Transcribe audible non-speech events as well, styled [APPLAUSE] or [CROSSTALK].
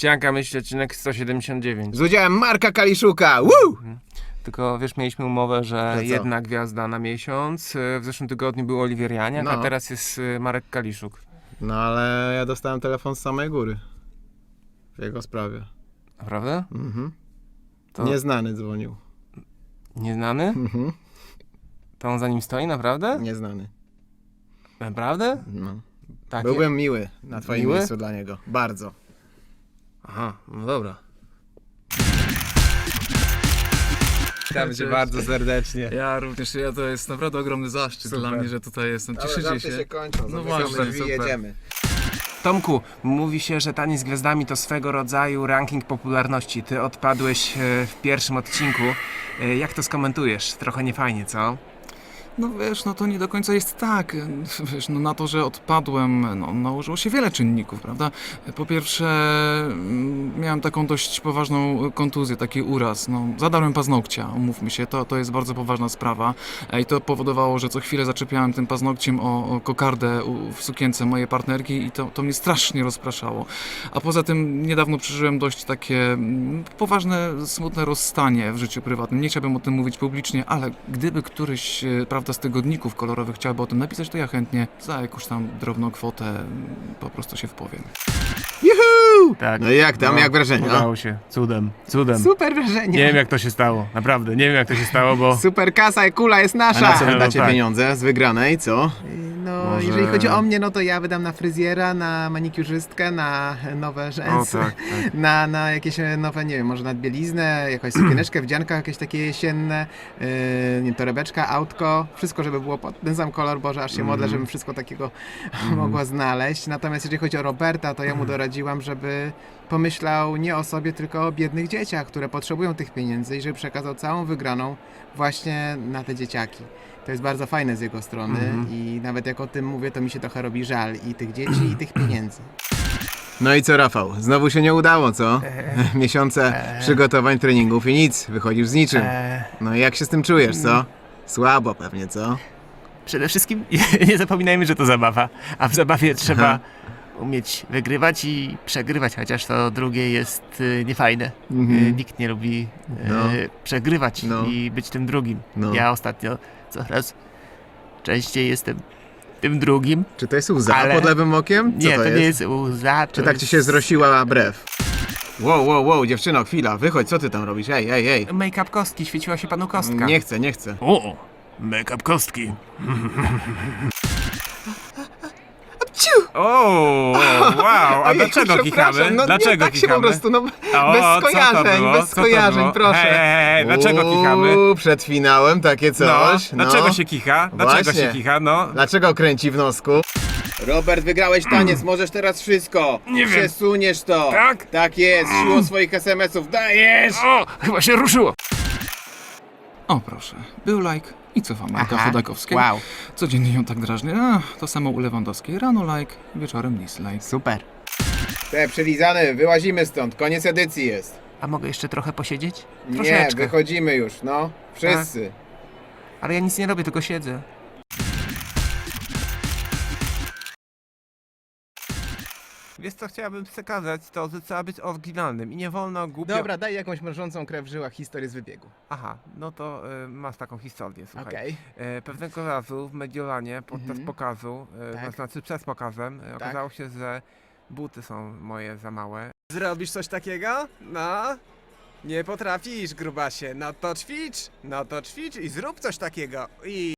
Ścianka myśli odcinek 179. Z udziałem Marka Kaliszuka. Woo! Tylko wiesz, mieliśmy umowę, że co? jedna gwiazda na miesiąc. E, W zeszłym tygodniu był Oliwier Janiak, a No. teraz jest e, Marek Kaliszuk. No ale ja dostałem telefon z samej góry. W jego sprawie. Naprawdę? Mhm. To Nieznany dzwonił. nieznany? Mhm. To on za nim stoi, naprawdę? Nieznany. Naprawdę? No. Tak. Byłbym miły na twoim Miły? miejscu dla niego. Bardzo. Aha, no dobra. Witam cię bardzo serdecznie. Ja również, ja to jest naprawdę ogromny zaszczyt Super. dla mnie, że tutaj jestem. Cieszycie się? kończą. No właśnie, drzwi, super. jedziemy. Tomku, mówi się, że Tani z Gwiazdami to swego rodzaju ranking popularności. Ty odpadłeś e, w pierwszym odcinku. E, Jak to skomentujesz? Trochę niefajnie, co? No wiesz, no to nie do końca jest tak. Wiesz, no na to, że odpadłem, no, nałożyło się wiele czynników, prawda? Po pierwsze, mm, miałem taką dość poważną kontuzję, taki uraz. No, zadarłem paznokcia, umówmy się, to, to jest bardzo poważna sprawa. I to powodowało, że co chwilę zaczepiałem tym paznokciem o, o kokardę w sukience mojej partnerki i to, to mnie strasznie rozpraszało. A poza tym niedawno przeżyłem dość takie mm, poważne, smutne rozstanie w życiu prywatnym. Nie chciałbym o tym mówić publicznie, ale gdyby któryś, e, prawda, z tygodników kolorowych chciałby o tym napisać, to ja chętnie za jakąś tam drobną kwotę mm, po prostu się wpowiem. Juhu! Tak. No i jak tam, jak wrażenia? Udało się. Cudem. Cudem. Super wrażenie. Nie wiem jak to się stało. Naprawdę, nie wiem jak to się stało, bo... [LAUGHS] Super kasa i kula jest A nasza. na co A wy dacie tak. pieniądze z wygranej, co? No, Może- jeżeli chodzi o mnie, no to ja wydam na fryzjera, na manikiurzystkę, na nowe O rzęsy. tak, tak. Na, na jakieś nowe, nie wiem, może nadbieliznę, jakąś sukieneczkę, wdzianka jakieś takie jesienne, yy, nie wiem, torebeczka, autko, wszystko, żeby było pod ten sam kolor, Boże, aż się modlę, żebym wszystko takiego mogła znaleźć. Natomiast jeżeli chodzi o Roberta, to ja mu doradziłam, żeby pomyślał nie o sobie, tylko o biednych dzieciach, które potrzebują tych pieniędzy i żeby przekazał całą wygraną właśnie na te dzieciaki. To jest bardzo fajne z jego strony i nawet jak o tym mówię, to mi się trochę robi żal i tych dzieci, i tych pieniędzy. No i co, Rafał? Znowu się nie udało, co? [LAUGHS] Miesiące przygotowań, treningów i nic, wychodzisz z niczym. Eee, No i jak się z tym czujesz, co? Słabo pewnie, co? Przede wszystkim [LAUGHS] nie zapominajmy, że to zabawa, a w zabawie trzeba Aha. Umieć wygrywać i przegrywać, chociaż to drugie jest y, niefajne. Mhm. Y, nikt nie lubi y, No. przegrywać No. i być tym drugim. No. Ja ostatnio coraz częściej jestem tym drugim. Czy to jest łza Ale- pod lewym okiem? Co nie, to, to, jest? nie jest łza. Czy to tak ci jest się zrosiła brew? Wow, wow, wow, dziewczyno, chwila, wychodź, co ty tam robisz? Ej, ej, ej. Make-up kostki, świeciła się panu kostka. Nie chcę, nie chcę. O, make-up kostki. [LAUGHS] O, wow, a [LAUGHS] dlaczego przepraszam, kichamy? No, dlaczego nie, tak się kichamy? po prostu, no, O, bez co to skojarzeń, było? bez Co to skojarzeń, było? proszę. Hej, hej, hej, dlaczego Uuu, kichamy? przed finałem takie coś. No, dlaczego się kicha? Dlaczego Właśnie. się kicha? No, Dlaczego kręci w nosku? Robert, wygrałeś taniec, możesz teraz wszystko. Nie wiem. Przesuniesz to. Tak? Tak jest, siłą swoich SMS-ów dajesz. o, chyba się ruszyło. O proszę, był like i cofam Majka Aha, Chodakowskiej. Wow, Codziennie ją tak drażnię. A, to samo u Lewandowskiej. Rano like, wieczorem dislike. super. Te przelizany, wyłazimy stąd, koniec edycji jest. A mogę jeszcze trochę posiedzieć? Nie, Troszeczkę. wychodzimy już, no. Wszyscy. Ale ja nic nie robię, tylko siedzę. Wiesz co chciałabym przekazać, to że trzeba być oryginalnym i nie wolno głupio... Dobra, daj jakąś mrożącą krew w żyłach historię z wybiegu. Aha, no to y, masz taką historię, słuchaj. Okej. E, pewnego razu w Mediolanie podczas Mhm. pokazu, e, Tak. to znaczy przed pokazem, e, okazało się, że buty są moje za małe. Zrobisz coś takiego? No? Nie potrafisz, grubasie. No to ćwicz, no to ćwicz i zrób coś takiego. I